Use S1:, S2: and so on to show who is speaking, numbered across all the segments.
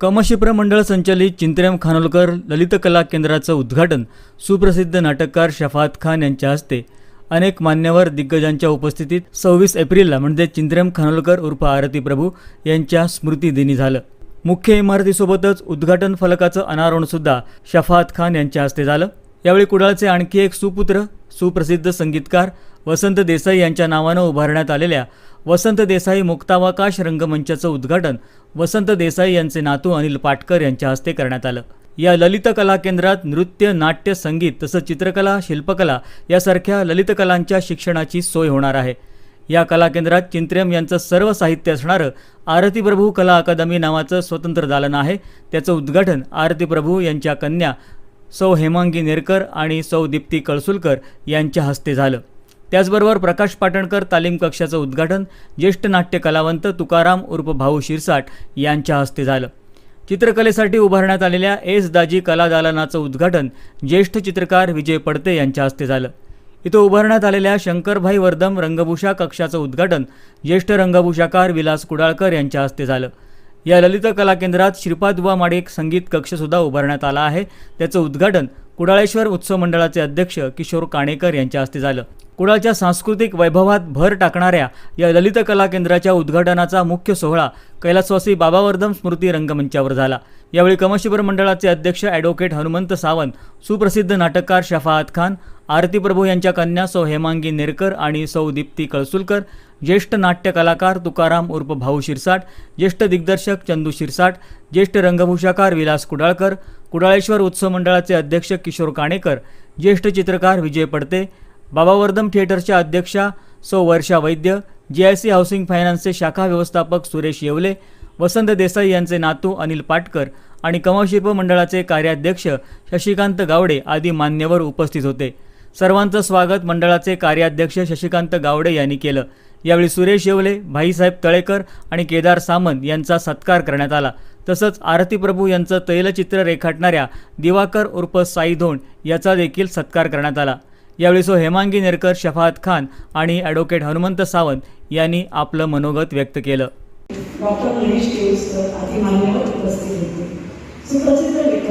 S1: कमशिप्र मंडळ संचालित चिंत्रेम खानोलकर ललित कला केंद्राचं उद्घाटन सुप्रसिद्ध नाटककार शफात खान यांच्या हस्ते. अनेक मान्यवर दिग्गजांच्या उपस्थितीत सव्वीस एप्रिलला म्हणजे चिंत्रेम खानोलकर उर्फ आरती प्रभू यांच्या स्मृतिदिनी झालं. मुख्य इमारतीसोबतच उद्घाटन फलकाचं अनावरणसुद्धा शफात खान यांच्या हस्ते झालं. यावेळी कुडाळचे आणखी एक सुपुत्र सुप्रसिद्ध संगीतकार वसंत देसाई यांच्या नावानं उभारण्यात आलेल्या वसंत देसाई मुक्तावकाश रंगमंचाचं उद्घाटन वसंत देसाई यांचे नातू अनिल पाटकर यांच्या हस्ते करण्यात आलं. या ललित कला केंद्रात नृत्य नाट्य संगीत तसंच चित्रकला शिल्पकला यासारख्या ललित कलांच्या शिक्षणाची सोय होणार आहे. या कला केंद्रात चिंत्रेम यांचं सर्व साहित्य असणारं आरती प्रभू कला अकादमी नावाचं स्वतंत्र दालन आहे. त्याचं उद्घाटन आरती प्रभू यांच्या कन्या सौ हेमांगी नेरकर आणि सौ दीप्ती कळसुलकर यांच्या हस्ते झालं. त्याचबरोबर प्रकाश पाटणकर तालीम कक्षाचं उद्घाटन ज्येष्ठ नाट्य कलावंत तुकाराम उर्फ भाऊ शिरसाट यांच्या हस्ते झालं. चित्रकलेसाठी उभारण्यात आलेल्या एस दाजी कला दालनाचं उद्घाटन ज्येष्ठ चित्रकार विजय पडते यांच्या हस्ते झालं. इथं उभारण्यात आलेल्या शंकरभाई वर्धम रंगभूषा कक्षाचं उद्घाटन ज्येष्ठ रंगभूषाकार विलास कुडाळकर यांच्या हस्ते झालं. या ललित कला केंद्रात श्रीपाद माडिक संगीत कक्षसुद्धा उभारण्यात आला आहे. त्याचं उद्घाटन कुडाळेश्वर उत्सव मंडळाचे अध्यक्ष किशोर काणेकर यांच्या हस्ते झालं. कुडाळच्या सांस्कृतिक वैभवात भर टाकणाऱ्या या ललित कला केंद्राच्या उद्घाटनाचा मुख्य सोहळा कैलासवासी बाबावर्धम स्मृती रंगमंचावर झाला. यावेळी कमशिबर मंडळाचे अध्यक्ष ॲडव्होकेट हनुमंत सावंत सुप्रसिद्ध नाटककार शफाअत खान आरती प्रभू यांच्या कन्या सौ हेमांगी नेरकर आणि सौ दीप्ती कळसुलकर ज्येष्ठ नाट्य कलाकार तुकाराम उर्फ भाऊ शिरसाट ज्येष्ठ दिग्दर्शक चंदू शिरसाट ज्येष्ठ रंगभूषाकार विलास कुडाळकर कुडाळेश्वर उत्सव मंडळाचे अध्यक्ष किशोर काणेकर ज्येष्ठ चित्रकार विजय पडते बाबावर्धम थिएटरच्या अध्यक्षा सौ Varsha Vaidya ji I C housing फायनान्सचे शाखा व्यवस्थापक सुरेश येवले वसंत देसाई यांचे नातू अनिल पाटकर आणि कमशिल्प मंडळाचे कार्याध्यक्ष शशिकांत गावडे आदी मान्यवर उपस्थित होते. सर्वांचं स्वागत मंडळाचे कार्याध्यक्ष शशिकांत गावडे यांनी केलं. यावेळी सुरेश येवले भाईसाहेब तळेकर आणि केदार सामंत यांचा सत्कार करण्यात आला. तसंच आरती प्रभू यांचं तैलचित्र रेखाटणाऱ्या दिवाकर उर्फ साई धोंड याचा देखील सत्कार करण्यात आला. यावेळी सो हेमांगी नेरकर शफात खान आणि ॲडव्होकेट हनुमंत सावंत यांनी आपलं मनोगत व्यक्त केलं.
S2: डॉक्टर केळुसकर आदी मान्यवर उपस्थित होते. सुप्रसिद्ध लेखक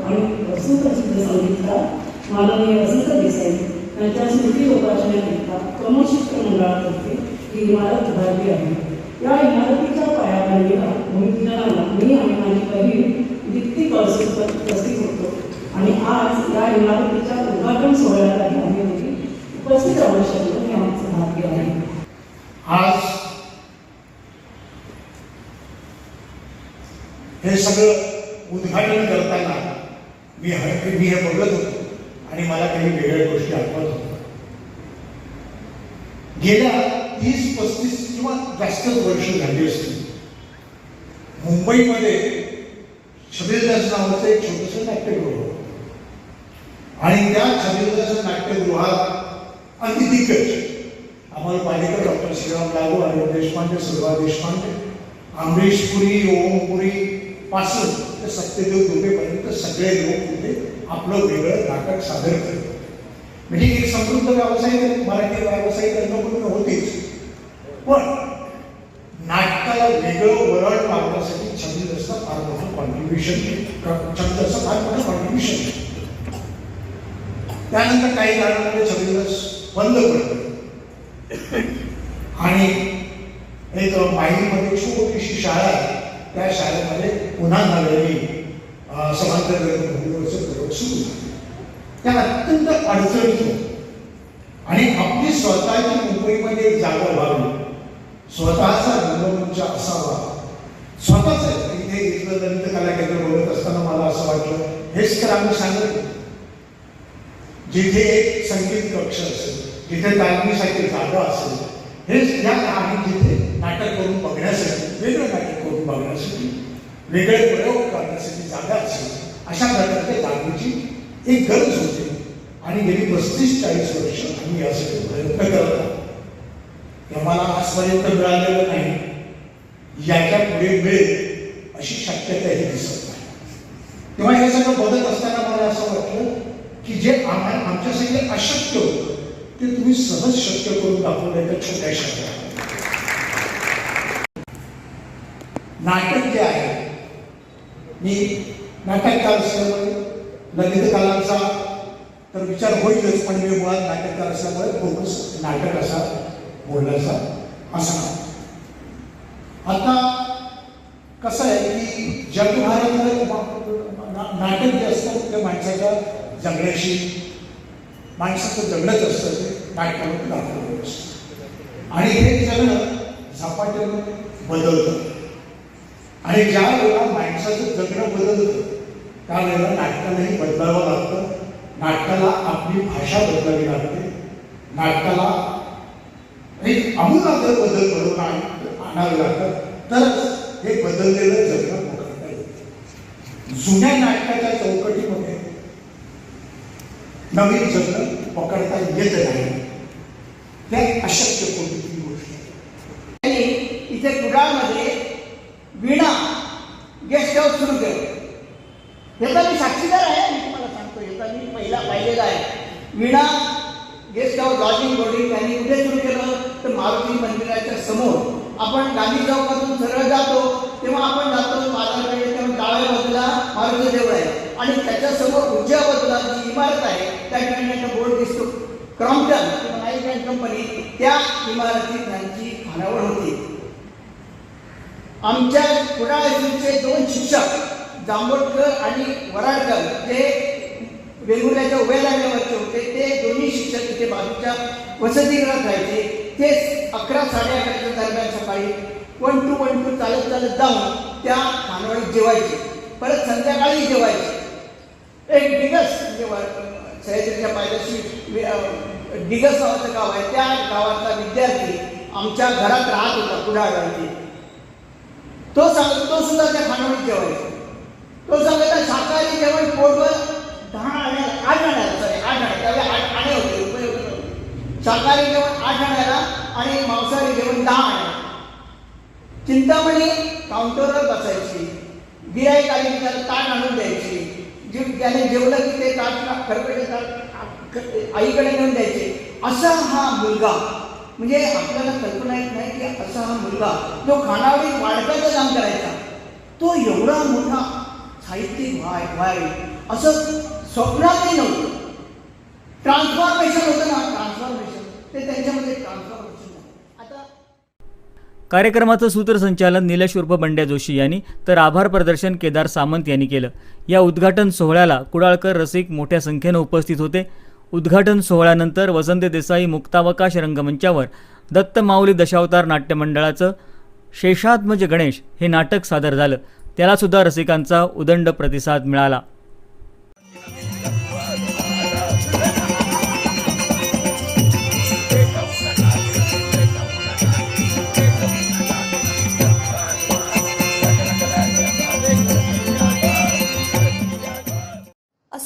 S2: आणि सुप्रसिद्ध संगीतकार माननीय वसंत देसाई यांच्या स्मृती उपासनेकरिता कमोशिष्ट मंडळातर्फे ही इमारत उभारली आहे. या इमारतीच्या पायाभरणीला भूमिपूजनाला मी आणि माझी बहीण दीप्ती कळसुकर उपस्थित होतो. आणि आज या इमारतीच्या उद्घाटन सोहळ्यालाही आम्ही होती उपस्थित राहू शकतो हे आमचं भाग्य आहे.
S3: आज हे सगळं उद्घाटन करताना मी मी हे बघत होतो. आणि मला काही वेगळ्या गोष्टी आठवत होत्या गेल्या तीस पस्तीस किंवा जास्तच वर्ष झाली असतील मुंबईमध्ये छबीलदास नावाचं एक छोटस नाट्यगृह होतं. आणि त्या छबीलदास नाट्यगृहात अगदी दिग्गज अमोल पालेकर डॉक्टर श्रीराम लागू अरुण देशपांडे सुरवा देशपांडे अमरीश पुरी ओम पुरी पासून ते सत्यदेव दुबेपर्यंत सगळे लोक तिथे आपलं वेगळं नाटक सादर करतात. म्हणजे एक समृद्ध व्यावसायिक मराठी व्यावसायिक अन्नपूर्ण होतीच. पण नाटकाला वेगळं वळण लावण्यासाठी छंदचं फार मोठं कॉन्ट्रीब्युशन छंदचं फार मोठं कॉन्ट्रीब्युशन त्यानंतर काही कारणामुळे छंदस बंद पडलं. आणि एक माहीमध्ये छोटीशी शाळा आहे. त्या शाळेमध्ये पुन्हा झालेली समांतर प्रयोग सुरू झाले. त्या अत्यंत अडचणीत आणि आपली स्वतःची मुंबईमध्ये एक जागा व्हावी स्वतःचा रंगमंच असावा स्वतःच इथे इथलं ललित कला केंद्र बघत असताना मला असं वाटलं हेच तर आम्ही सांगत जिथे एक संगीत कक्ष असेल जिथे तालमीसाठी जागा असेल हेच या आम्ही जिथे नाटक करून बघण्यासाठी वेगळं करून बघण्यासाठी वेगळे प्रयोग करण्यासाठी जागा असेल अशा प्रकारच्या जागेची एक गरज होती. आणि गेली पस्तीस चाळीस वर्ष आम्ही यासाठी प्रयत्न करत आहोत. आम्हाला आजपर्यंत मिळालेलं नाही. याच्यापुढे मिळेल अशी शक्यताही दिसत नाही. तेव्हा हे सगळं बघत असताना मला असं वाटलं की जे आम्हाला आमच्यासाठी अशक्य होतं ते तुम्ही सहज शक्य करून दाखवलं एका छोट्याशा नाटक जे आहे. मी नाटककार असल्यामुळे ललित कलांचा तर विचार होईलच पण मी मुळात नाटककार असल्यामुळे फोकस नाटक असा बोलण्याचा असणार. आता कसं आहे की जगभरातलं ना- नाटक जे असतं ते माणसाच्या जगण्याशी माणसाचं जगणंच असतं ते नाटकामध्ये दाखवलेलं असतं. आणि हे जगणं झपाट्यानं बदलतं. आणि ज्या वेळेला माणसाचं जगणं बदलतं त्यावेळेला नाटकालाही बदलावं लागतं. नाटकाला आपली भाषा बदलावी लागते. नाटकाला एक आमूलाग्र बदल घडवून आण- आणावे लागतात. तरच हे बदललेलं जगणं पकडता येतं जुन्या नाटकाच्या चौकटीमध्ये नवीन जगणं पकडता येत नाही ते अशक्य कोणतीही गोष्ट आहे.
S4: त्यांनी इथे कुडाळमध्ये वीणा गेस्ट हाऊस सुरू केलं. याचा मी साक्षीदार आहे मी तुम्हाला सांगतो याचा मी पहिला पाहिलेला आहे. Veena guest house lodging boarding त्यांनी कुठे सुरू केलं तर मारुती मंदिराच्या समोर. आपण गांधी चौकातून सरळ जातो तेव्हा आपण जातो बाजारकडे तेव्हा डाव्या बाजूला मारुती देऊळ आहे आणि त्याच्यासमोर उजव्या बाजूला जी इमारत आहे त्या ठिकाणी बोर्ड दिसतो. क्रॉम्प्टन किंवा नाईक कंपनी त्या इमारतीत त्यांची खानावळ होती. आमच्या कुडाळचे दोन शिक्षक जांभोळकर आणि वराडकर जे वेंगुर्ल्याच्या उभ्या लागल्यावरचे होते. ते दोन्ही शिक्षक इथे बाजूच्या वसतिगृहात राहायचे. ते अकरा साडे अकराच्या दरम्यान सकाळी वन टू वन टू चालत चालत जाऊन त्या खानवाडीत जेवायचे. परत संध्याकाळी जेवायचे. एक डिगस म्हणजे सह्याद्रीच्या पायथ्याशी डिगस नावाचं गाव आहे. त्या गावातला विद्यार्थी आमच्या घरात राहत होता कुडाळवरती तो सांग तो सुद्धा त्या खानावळीत जेवायचा तो सांगायचा शाकाहारी जेवण पोटभर दहा आणायला आठ आणायला सॉरी आठ आण्या त्यावेळी आठ आणे होते उपयोग होते. नव्हते. शाकाहारी जेवण आठ आणायला आणि मांसाहारी जेवण दहा आणायला. चिंतामणी काउंटरवर बसायची. गिराईक आली की त्याला ताट आणून द्यायची. जे त्याने जेवलं की ते ताट खरकडे ताट आईकडे नेऊन द्यायचे. असा हा मुलगा म्हणजे आपल्याला कल्पना येत नाही की असा हा मुलगा जो खानावळी वाढकाचं काम करायचा. तो एवढा मोठा साहित्यिक व्हाय व्हाय असं स्वप्नातही नव्हतं. ट्रान्सफॉर्मेशन होतं ना ट्रान्सफॉर्मेशन ते त्यांच्यामध्ये ट्रान्सफॉर्मेशन
S1: कार्यक्रमाचं सूत्रसंचालन निलेश उर्फ बंड्या जोशी यांनी तर आभार प्रदर्शन केदार सामंत यांनी केलं. या उद्घाटन सोहळ्याला कुडाळकर रसिक मोठ्या संख्येनं उपस्थित होते. उद्घाटन सोहळ्यानंतर वसंत देसाई मुक्तावकाश रंगमंचावर दत्त माऊली दशावतार नाट्य मंडळाचं शेषात्मज गणेश हे नाटक सादर झालं. त्यालासुद्धा रसिकांचा उदंड प्रतिसाद मिळाला.